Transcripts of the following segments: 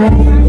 night.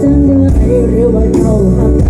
something I really want to know.